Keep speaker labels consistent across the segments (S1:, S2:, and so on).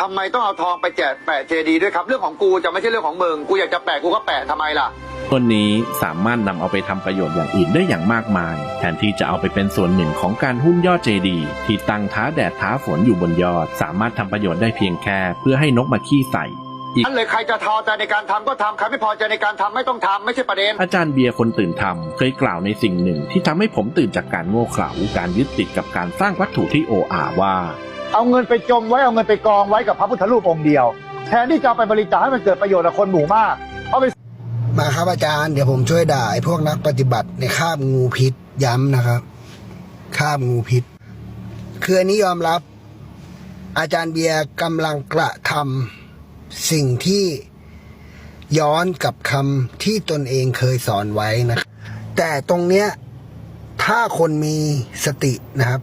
S1: ทำไมต้องเอาทองไปแจกแปะเจดีย์ด้วยครับ เรื่องของกูจะไม่ใช่เรื่องของมึงกูอยากจะแปะกูก็แปะทำไมล่ะ
S2: ต้นนี้สามารถนำเอาไปทำประโยชน์อย่างอื่นได้อย่างมากมาย แทนที่จะเอาไปเป็นส่วนหนึ่งของการหุ้มยอดเจดีย์ที่ตั้งท้าแดดท้าฝนอยู่บนยอด สามารถทำประโยชน์ได้เพียงแค่ เพื่อให้นกมาขี้ใส่
S1: นั่นเลยใครจะทอใจในการทำก็ทำใครไม่พอใจในการทำไม่ต้องทำไม่ใช่ประเด็น
S2: อาจารย์เบียร์คนตื่นทำเคยกล่าวในสิ่งหนึ่งที่ทำให้ผมตื่นจากการโง่เขลาการยึดติดกับการสร้างวัตถุที่โออาว่า
S3: เอาเงินไปจมไว้เอาเงินไปกองไว้กับพระพุทธรูปองค์เดียว แทนที่จะไปบริจาคให้มันเกิดประโยชน์กับคนหมู่มากเอาไป
S4: มาครับอาจารย์เดี๋ยวผมช่วยด่าไอ้พวกนักปฏิบัติในคาบงูพิษย้ำนะครับคาบงูพิษคืออันนี้ยอมรับ อาจารย์เบียร์กำลังกระทำสิ่งที่ย้อนกับคำที่ตนเองเคยสอนไว้นะแต่ตรงเนี้ยถ้าคนมีสตินะครับ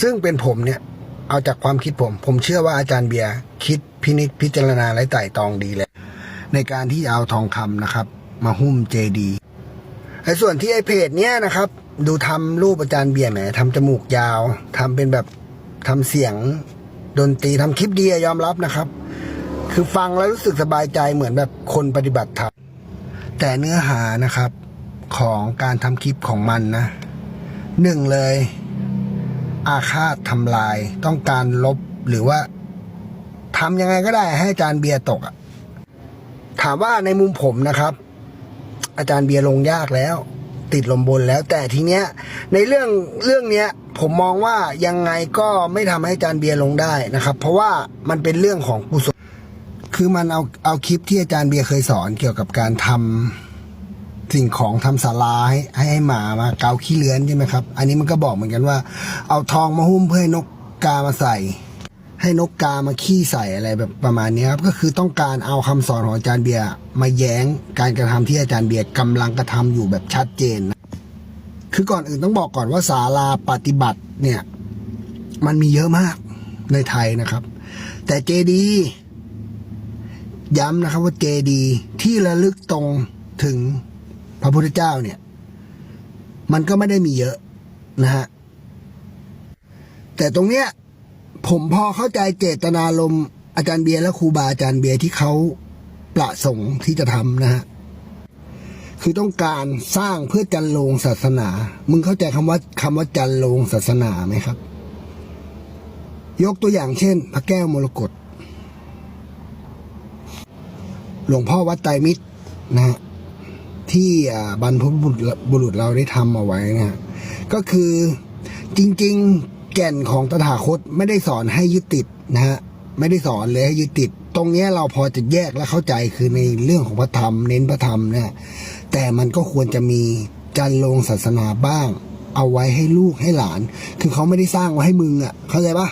S4: ซึ่งเป็นผมเนี่ย เอาจากความคิดผม ผมเชื่อว่าอาจารย์เบียร์คิดพินิจพิจารณาและไต่ตองดีเลยในการที่เอาทองคำนะครับ มาหุ้มเจดีไอ้ส่วนที่ไอ้เพจเนี้ยนะครับ ดูทำรูปอาจารย์เบียร์แหมทำจมูกยาวทำเป็นแบบทำเสียงดนตรีทำคลิปดียอมรับนะครับ คือฟังแล้วรู้สึกสบายใจเหมือนแบบคนปฏิบัติธรรมแต่เนื้อหานะครับของการทำคลิปของมันนะหนึ่งเลย อาฆาตทำลาย ต้องการลบหรือว่าทำยังไงก็ได้ให้อาจารย์เบียร์ตกอะถามว่าในมุมผมนะครับ อาจารย์เบียร์ลงยากแล้ว ติดลมบนแล้ว แต่ทีเนี้ย ในเรื่องเรื่องเนี้ย ผมมองว่ายังไงก็ไม่ทำให้อาจารย์เบียร์ลงได้นะครับ เพราะว่ามันเป็นเรื่องของกุศลคือมันเอาเอาคลิปที่อาจารย์เบียร์เคยสอนเกี่ยวกับการทำ สิ่งของทำศาลาให้ให้ให้หมามาเกาขี้เลื้อนใช่ไหมครับ อันนี้มันก็บอกเหมือนกันว่า เอาทองมาหุ้มเพื่อให้นกกามาใส่ ให้นกกามาขี้ใส่อะไรแบบประมาณนี้ครับก็คือต้องการเอาคำสอนของอาจารย์เบียร์มาแย้งการกระทำที่อาจารย์เบียร์กำลังกระทำอยู่แบบชัดเจนนะคือก่อนอื่นต้องบอกก่อนว่าศาลาปฏิบัติเนี่ย มันมีเยอะมากในไทยนะครับ แต่เจดีย์ย้ำนะครับว่าเจดีย์ที่ระลึกตรงถึง ระพุทธเจ้าเนี่ย มันก็ไม่ได้มีเยอะนะฮะแต่ตรงเนี้ย ผมพอเข้าใจเจตนารมณ์อาจารย์เบียร์และครูบาอาจารย์เบียร์ที่เขาประสงค์ที่จะทำนะฮะคือต้องการสร้างเพื่อจันโลงศาสนา มึงเข้าใจคำว่าคำว่าจันโลงศาสนาไหมครับ ยกตัวอย่างเช่น พระแก้วมรกตหลวงพ่อวัดไตรมิตรนะฮะ ที่บรรพบุรุษเราได้ทำเอาไว้นะฮะก็คือจริงๆแก่นของตถาคตไม่ได้สอนให้ยึดติดนะฮะไม่ได้สอนเลยให้ยึดติด ตรงนี้เราพอจะแยกและเข้าใจคือในเรื่องของพระธรรม เน้นพระธรรมเนี่ยแต่มันก็ควรจะมีจันลงศาสนาบ้าง เอาไว้ให้ลูกให้หลาน คือเขาไม่ได้สร้างไว้ให้มึงอะ่ะ เข้าใจปะ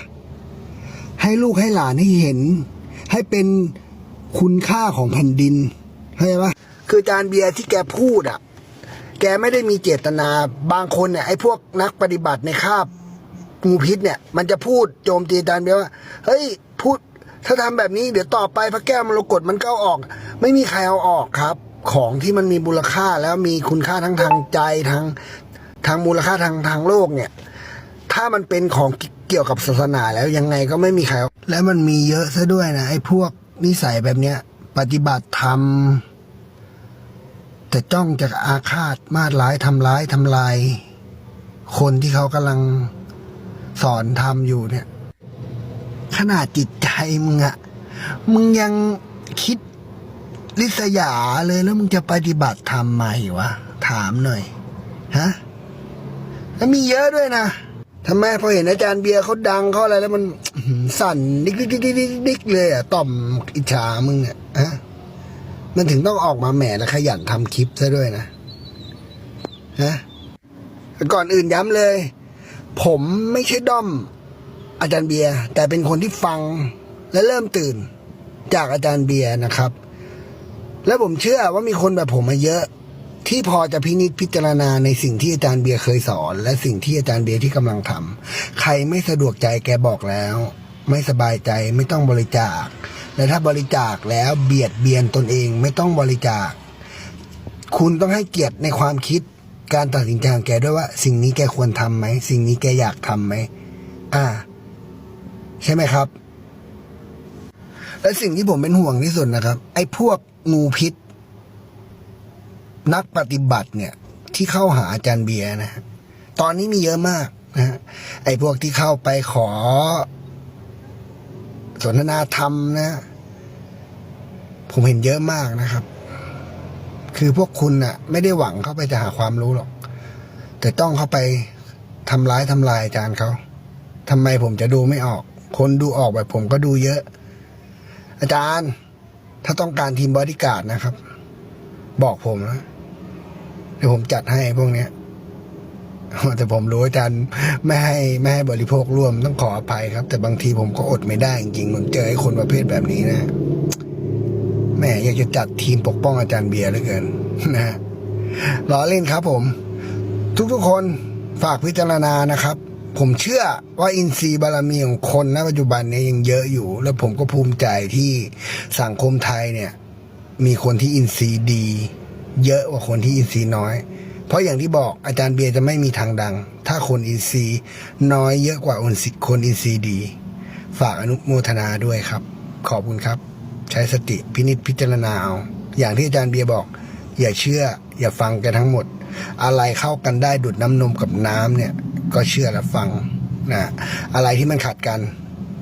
S4: ให้ลูกให้หลานให้เห็น ให้เป็นคุณค่าของแผ่นดินเข้าใจปะ คืออาจารเบียร์ที่แกพูดอะ แกไม่ได้มีเจตนา บางคนเนี่ยไอ้พวกนักปฏิบัติในคาบงูพิษเนี่ย มันจะพูดโจมตีจารย์เบียร์ว่า เฮ้ยพูดถ้าทำแบบนี้เดี๋ยวต่อไปพระแก้วมรกตมันก็อออก ไม่มีใครเอาออกครับ ของที่มันมีมูลค่าแล้วมีคุณค่าทั้งทางใจทางทางมูลค่าทางทางโลกเนี่ย ถ้ามันเป็นของเกี่ยวกับศาสนาแล้วยังไงก็ไม่มีใครและมันมีเยอะซะด้วยนะไอ้พวกนิสัยแบบเนี้ย ปฏิบัติธรรม แต่จ้องจะอาฆาตมาดร้ายทำร้ายทำลาย คนที่เขากำลังสอนทำอยู่เนี่ย ขนาดจิตใจมึงอะมึงยังคิดลิษยาเลยแล้วมึงจะปฏิบัติทำไมวะ ถามหน่อย ฮะ แล้วมีเยอะด้วยนะทำไมพอเห็นอาจารย์เบียร์เขาดังเขาอะไรแล้วมันอื้อหือสั่นดิกดิกดิกดิกดิกดิกเลยอะต่อมอิจฉามึงอะฮะ มันถึงต้องออกมาแหมและขยันทำคลิปซะด้วยนะฮะก่อนอื่นย้ำเลย ผมไม่ใช่ด้อม อาจารย์เบียร์แต่เป็นคนที่ฟังและเริ่มตื่น จากอาจารย์เบียร์นะครับ และผมเชื่อว่ามีคนแบบผมมาเยอะ ที่พอจะพินิจพิจารณาในสิ่งที่อาจารย์เบียร์เคยสอน และสิ่งที่อาจารย์เบียร์ที่กำลังทำใครไม่สะดวกใจแกบอกแล้ว ไม่สบายใจไม่ต้องบริจาค และถ้าบริจาคแล้วเบียดเบียนตนเองไม่ต้องบริจาค คุณต้องให้เกียรติในความคิดการตัดสินใจของแกด้วยว่า สิ่งนี้แกควรทำไหมสิ่งนี้แกอยากทำไหมอ่า ใช่ไหมครับ และสิ่งที่ผมเป็นห่วงที่สุดนะครับ ไอ้พวกงูพิษ นักปฏิบัติเนี่ย ที่เข้าหาอาจารย์เบียร์นะฮะตอนนี้มีเยอะมากนะฮะไอ้พวกที่เข้าไปขอ สนทนาธรรมนะ ผมเห็นเยอะมากนะครับ คือพวกคุณน่ะไม่ได้หวังเข้าไปจะหาความรู้หรอก แต่ต้องเข้าไปทำร้ายทำลายอาจารย์เขาทำไมผมจะดูไม่ออก คนดูออกแบบผมก็ดูเยอะ อาจารย์ ถ้าต้องการทีมบอดี้การ์ดนะครับ บอกผมนะเดี๋ยวผมจัดให้พวกเนี้ย แต่ผมรู้อาจารย์ไม่ให้ไม่ให้บริโภคร่วมต้องขออภัยครับ แต่บางทีผมก็อดไม่ได้จริงๆผมเจอไอ้คนประเภทแบบนี้นะแม่อยากจะจัดทีมปกป้องอาจารย์เบียร์เหลือเกินนะฮะล้อเล่นครับผม ทุกๆคนฝากพิจารณานะครับผมเชื่อว่าอินทรีย์บารมีของคนณปัจจุบันเนี้ยังเยอะอยู่ แล้วผมก็ภูมิใจที่สังคมไทยเนี่ย มีคนที่อินทรีย์ดี เยอะกว่าคนที่อินทรีย์น้อย เพราะอย่างที่บอกอาจารย์เบียร์จะไม่มีทางดัง ถ้าคนอินทรีน้อยเยอะกว่าคนอินทรีดี ฝากอนุโมทนาด้วยครับ ขอบคุณครับ ใช้สติพินิจพิจารณาเอาอย่างที่อาจารย์เบียร์บอก อย่าเชื่อ อย่าฟังกันทั้งหมด อะไรเข้ากันได้ดูดน้ำนมกับน้ำเนี่ย ก็เชื่อและฟังนะอะไรที่มันขัดกัน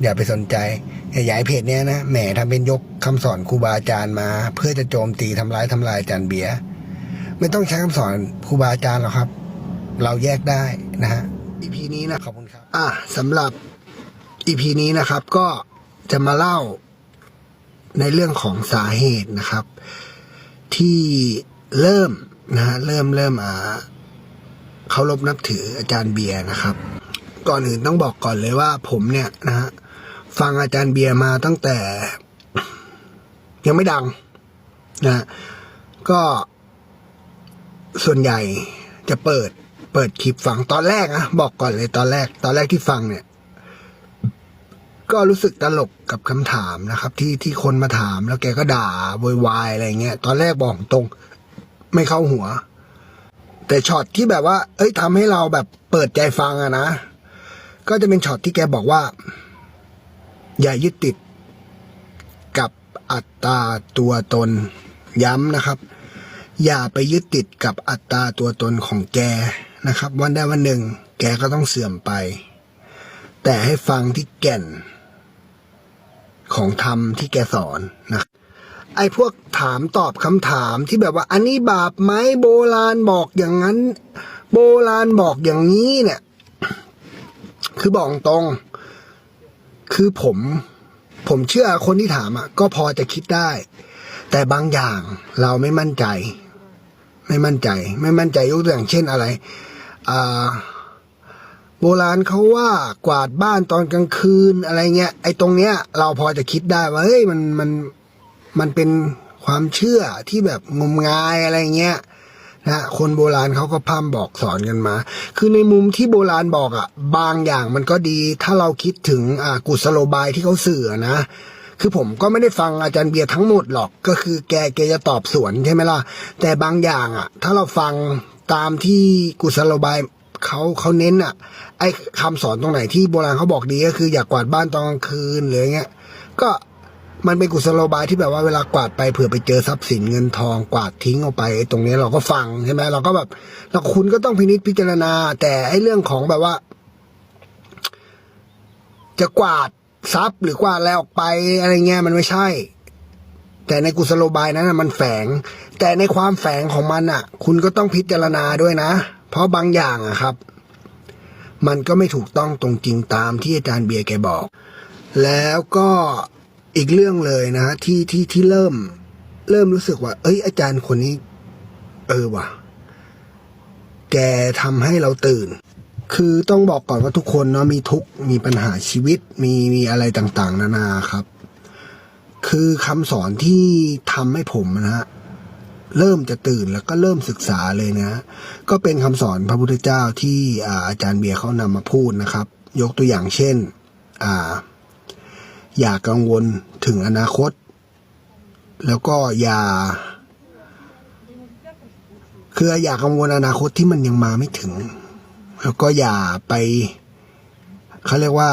S4: อย่าไปสนใจอย่าย้ายเพจเนี้ยนะแหมทำเป็นยกคำสอนครูบาอาจารย์มา เพื่อจะโจมตีทำร้ายทำลายอาจารย์เบียร์ ไม่ต้องใช้คำสอนครูบาอาจารย์หรอกครับ เราแยกได้นะฮะ EP นี้นะขอบคุณครับ อะสำหรับ EP นี้นะครับก็จะมาเล่าในเรื่องของสาเหตุนะครับ ที่เริ่มนะฮะเริ่มเริ่มอ่าเคารพนับถืออาจารย์เบียร์นะครับ ก่อนอื่นต้องบอกก่อนเลยว่า ผมเนี่ยนะฮะฟังอาจารย์เบียร์มาตั้งแต่ ยังไม่ดังนะฮะก็ ส่วนใหญ่จะเปิด เปิดคลิปฟังตอนแรกนะบอกก่อนเลยตอนแรก ตอนแรกที่ฟังเนี่ย ก็รู้สึกตลกกับคำถามนะครับ ที่ที่คนมาถามแล้วแกก็ด่าโวยวายอะไรเงี้ยตอนแรกบอกตรง ไม่เข้าหัว แต่ช็อตที่แบบว่า เอ้ยทำให้เราแบบเปิดใจฟังอะนะก็จะเป็นช็อตที่แกบอกว่า อย่ายึดติดกับอัตราตัวตนย้ำนะครับ อย่าไปยึดติดกับอัตราตัวตนของแกนะครับ วันใดวันหนึ่ง แกก็ต้องเสื่อมไป แต่ให้ฟังที่แก่น ของธรรมที่แกสอนนะไอ้พวกถามตอบคำถามที่แบบว่า อันนี้บาปไหมโบราณบอกอย่างนั้น โบราณบอกอย่างนี้เนี่ย คือบอกตรง คือผม ผมเชื่อคนที่ถามอะ ก็พอจะคิดได้ แต่บางอย่างเราไม่มั่นใจ ไม่มั่นใจ ไม่มั่นใจยกตัวอย่างเช่นอะไรอ่าโบราณเขาว่ากวาดบ้านตอนกลางคืนอะไรเงี้ย ไอ้ตรงเนี้ย เราพอจะคิดได้ว่าเฮ้ยมันมันมันเป็นความเชื่อที่แบบงมงายอะไรเงี้ยนะคนโบราณเขาก็พร่ำบอกสอนกันมา คือในมุมที่โบราณบอกอะ่ะ บางอย่างมันก็ดี ถ้าเราคิดถึงอ่ากุศโลบายที่เขาเสื่อนะ คือผมก็ไม่ได้ฟังอาจารย์เบียร์ทั้งหมดหรอกก็คือแกแกจะตอบสวนใช่ไหมล่ะ แต่บางอย่างอะ ถ้าเราฟังตามที่กุศโลบายเขาเขาเน้นอะ ไอ้คำสอนตรงไหนที่โบราณเขาบอกดีก็คืออย่ากกวาดบ้านตอนกลางคืนหรืออย่างเงี้ยก็มันเป็นกุศโลบายที่แบบว่าเวลากวาดไปเผื่อไปเจอทรัพย์สินเงินทองกวาดทิ้งออกไปตรงนี้เราก็ฟังใช่ไหมเราก็แบบแล้วคุณก็ต้องพินิจพิจารณา แต่ไอ้เรื่องของแบบว่า จะกวาด ทรัพย์หรือกวาอะไรออกไปอะไรเงี้ยมันไม่ใช่ แต่ในกุศโลบายนั้นนะมันแฝง แต่ในความแฝงของมันอะ คุณก็ต้องพิจารณาด้วยนะ เพราะบางอย่างอะครับ มันก็ไม่ถูกต้องตรงจริงตามที่อาจารย์เบียร์แกบอก แล้วก็อีกเรื่องเลยนะฮะที่ที่ที่เริ่ม เริ่มรู้สึกว่า เอ้ย อาจารย์คนนี้ เออว่ะ แกทำให้เราตื่น คือต้องบอกก่อนว่าทุกคนเนาะมีทุกมีปัญหาชีวิตมีมีอะไรต่างๆ นานาครับ คือคำสอนที่ทำให้ผมนะฮะเริ่มจะตื่นแล้วก็เริ่มศึกษาเลยนะ ก็เป็นคำสอนพระพุทธเจ้าที่อาอาจารย์เบียร์เขานำมาพูดนะครับ ยกตัวอย่างเช่นอ่าอย่ากังวลถึงอนาคต แล้วก็อย่า คืออย่ากังวลอนาคตที่มันยังมาไม่ถึง แล้วก็อย่าไปเขาเรียกว่า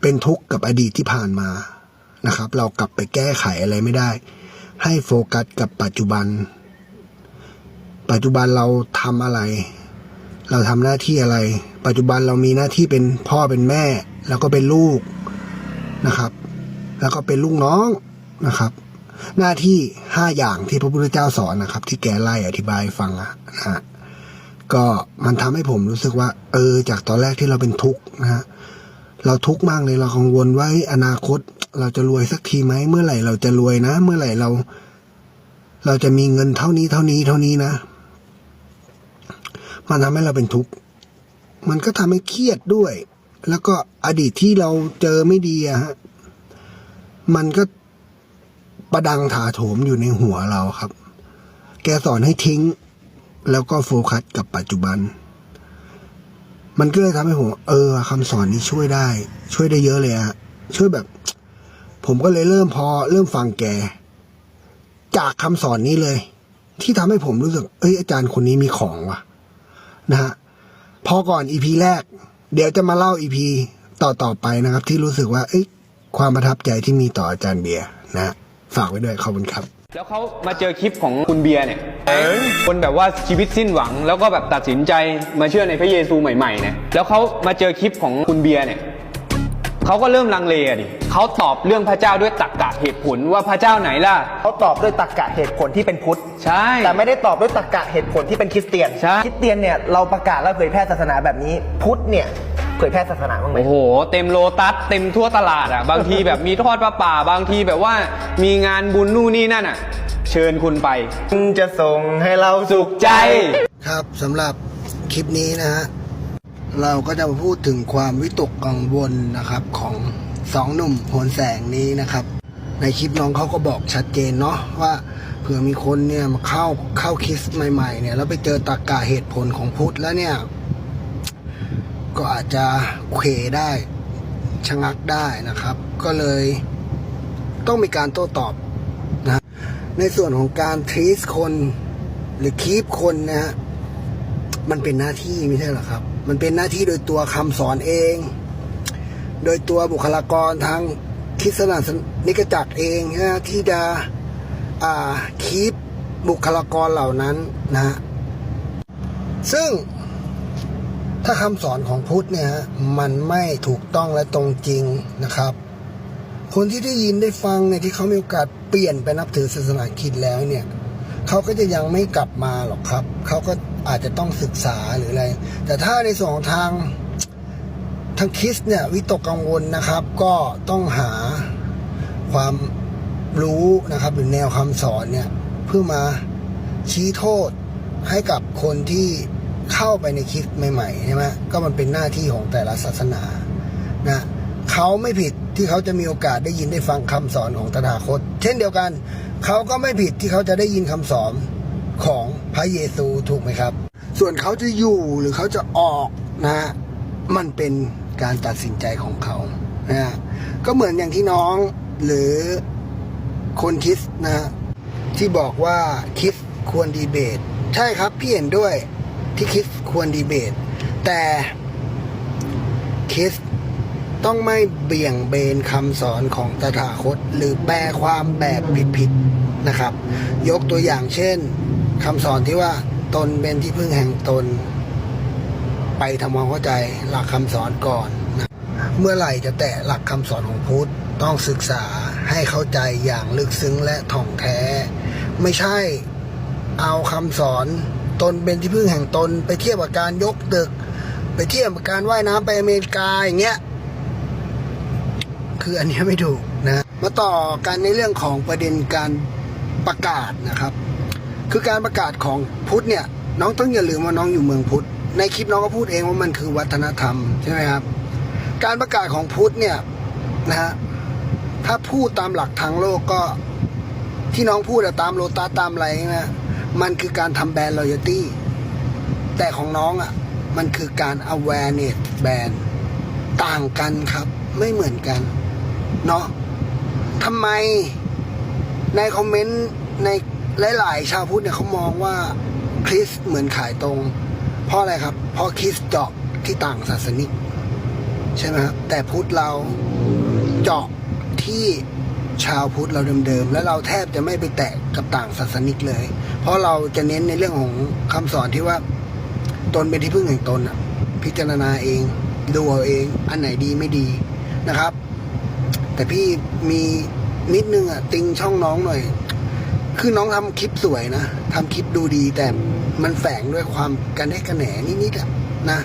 S4: เป็นทุกข์กับอดีตที่ผ่านมานะครับ เรากลับไปแก้ไขอะไรไม่ได้ ให้โฟกัสกับปัจจุบัน ปัจจุบันเราทำอะไร เราทำหน้าที่อะไร ปัจจุบันเรามีหน้าที่เป็นพ่อเป็นแม่ แล้วก็เป็นลูกนะครับ แล้วก็เป็นลูกน้องนะครับ หน้าที่ห้าอย่างที่พระพุทธเจ้าสอนนะครับ ที่แกไล่อธิบายฟังอะนะฮะ ก็มันทำให้ผมรู้สึกว่า เออ จากตอนแรกที่เราเป็นทุกข์นะฮะเราทุกข์มากเลยเรากังวลว่าอนาคต เราจะรวยสักทีไหมเมื่อไหร่เราจะรวยนะ เมื่อไหร่เรา เราจะมีเงินเท่านี้เท่านี้เท่านี้นะ มันทำให้เราเป็นทุกข์มันก็ทำให้เครียดด้วย แล้วก็อดีตที่เราเจอไม่ดีอะฮะมันก็ประดังถาโถมอยู่ในหัวเราครับ แกสอนให้ทิ้ง แล้วก็โฟกัสกับปัจจุบัน มันก็เลยทำให้ผมเออคำสอนนี้ช่วยได้ ช่วยได้เยอะเลยฮะช่วยแบบ ผมก็เลยเริ่มพอเริ่มฟังแก จากคำสอนนี้เลย ที่ทำให้ผมรู้สึก เอ้ยอาจารย์คนนี้มีของว่ะ นะฮะพอก่อนอีพีแรก เดี๋ยวจะมาเล่าอีพีต่อต่อไปนะครับ ที่รู้สึกว่า เอ้ยความประทับใจที่มีต่ออาจารย์เบียร์นะ ฝากไว้ด้วยขอบคุณครับ
S5: แล้วเขามาเจอคลิปของคุณเบียร์เนี่ยคนแบบว่าชีวิตสิ้นหวัง แล้วก็แบบตัดสินใจมาเชื่อในพระเยซูใหม่ๆเนี่ยแล้วเขามาเจอคลิปของคุณเบียร์เนี่ยเขาก็เริ่มลังเลอะดิเขาตอบเรื่องพระเจ้าด้วยตรรกะเหตุผลว่าพระเจ้าไหนล่ะ
S6: เขาตอบด้วยตรรกะเหตุผลที่เป็นพุทธ
S5: ใช่
S6: แต่ไม่ได้ตอบด้วยตรรกะเหตุผลที่เป็นคริสเตียน
S5: ใช่
S6: คริสเตียนเนี่ยเราประกาศและเผยแพร่ศาสนาแบบนี้ พุทธเนี่ย เผยแพร่ศาสนาบ้างไหม
S5: โอ้โห เต็มโลตัสเต็มทั่วตลาดอะ บางทีแบบมีทอดประป่า บางทีแบบว่ามีงานบุญนู่นนี่นั่นอะ เชิญคุณไป
S6: คุณจะส่งให้เราสุ
S5: สุ
S6: ข
S5: ขใจ
S4: ครับสำหรับคลิปนี้นะฮะเราก็จะมาพูดถึงความวิตกกังวลนะครับของสองหนุ่มโหนแสงนี้นะครับ ในคลิปน้องเขาก็บอกชัดเจนเนาะว่าเผื่อมีคนเนี่ยมาเข้าเข้าคริสใหม่ๆเนี่ยแล้วไปเจอตรกกะเหตุผลของพุทธแล้วเนี่ย ก็อาจจะเขวได้ชะงักได้นะครับ ก็เลยต้องมีการโต้ตอบนะในส่วนของการทรีสคนหรือคีปคนนะฮะมันเป็นหน้าที่ไม่ใช่หรอครับ มันเป็นหน้าที่โดยตัวคำสอนเอง โดยตัวบุคลากรทางคิดสนาสนิกจักเองนะที่จะอ่าคีปบุคลากรเหล่านั้นนะฮะซึ่ง ถ้าคำสอนของพุทธเนี่ยฮะมันไม่ถูกต้องและตรงจริงนะครับ คนที่ได้ยินได้ฟังเนี่ยที่เขามีโอกาสเปลี่ยนไปนับถือศาสนาคริดแล้วเนี่ยเขาก็จะยังไม่กลับมาหรอกครับ เขาก็อาจจะต้องศึกษาหรืออะไร แต่ถ้าในส่วนของทางทางคริสเนี่ยวิตกกังวลนะครับ ก็ต้องหาความรู้นะครับ หรือแนวคำสอนเนี่ยเพื่อมาชี้โทษให้กับคนที่ เข้าไปในคริสต์ใหม่ๆใช่ไหมก็มันเป็นหน้าที่ของแต่ละศาสนานะเขาไม่ผิดที่เขาจะมีโอกาสได้ยินได้ฟังคำสอนของตถาคต เช่นเดียวกัน เขาก็ไม่ผิดที่เขาจะได้ยินคำสอนของพระเยซูถูกไหมครับ ส่วนเขาจะอยู่หรือเขาจะออกนะมันเป็นการตัดสินใจของเขานะก็เหมือนอย่างที่น้องหรือคนคิดนะที่บอกว่าคิดควรดีเบต ใช่ครับพี่เห็นด้วย ที่คิดควรดีเบต แต่คิดต้องไม่เบี่ยงเบนคำสอนของตถาคต หรือแปลความแบบผิดๆนะครับ ยกตัวอย่างเช่นคำสอนที่ว่าตนเป็นที่พึ่งแห่งตน ไปทำความเข้าใจหลักคำสอนก่อนนะเมื่อไหร่จะแตะหลักคำสอนของพุทธต้องศึกษาให้เข้าใจอย่างลึกซึ้งและถ่องแท้ ไม่ใช่เอาคำสอน ตนเป็นที่พึ่งแห่งตน ไปเทียบกับการยกตึก ไปเทียบกับการว่ายน้ำไปอเมริกาอย่างเงี้ยคืออันนี้ไม่ถูกนะมาต่อกันในเรื่องของประเด็นการประกาศนะครับ คือการประกาศของพุทธเนี่ยน้องต้องอย่าลืมว่าน้องอยู่เมืองพุทธในคลิปน้องก็พูดเองว่ามันคือวัฒนธรรมใช่ไหมครับการประกาศของพุทธเนี่ยนะฮะถ้าพูดตามหลักทางโลกก็ที่น้องพูดอะตามโลตัสตามอะไรนะ มันคือการทำแบรนด์ loyalty แต่ของน้องอะมันคือการ awareness แบรนด์ต่างกันครับ ไม่เหมือนกันเนาะทำไมในคอมเมนต์ในหลาย ๆ ชาวพุทธเนี่ยเขามองว่าคริสเหมือนขายตรง เพราะอะไรครับ เพราะคริสเจาะที่ต่างศาสนิก ใช่ไหมครับแต่พุทธเราเจาะที่ ชาวพุทธเราเดิมๆ แล้วเราแทบจะไม่ไปแตะกับต่างศาสนิกเลย เพราะเราจะเน้นในเรื่องของคำสอนที่ว่าตนเป็นที่พึ่งแห่งตนอะพิจารณาเอง ดูเอาเอง อันไหนดีไม่ดีนะครับ แต่พี่มีนิดนึงอะ ติงช่องน้องหน่อย คือน้องทำคลิปสวยนะทำคลิปดูดีแต่มันแฝงด้วยความกันได้กระแหนนิดๆอะนะ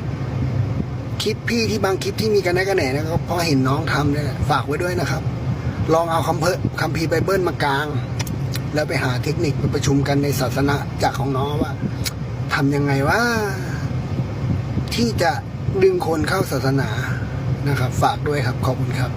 S4: คลิปพี่ที่บางคลิปที่มีกันได้กันแหนนยก็พราะเห็นน้องทำเนี่ยฝากไว้ด้วยนะครับ ลองเอาคำเพคัมภีร์ไบเบิลมากลาง แล้วไปหาเทคนิคไปประชุมกันในศาสนาจากของน้องว่าทำยังไงว่า ที่จะดึงคนเข้าศาสนานะครับ ฝากด้วยครับ ขอบคุณครับ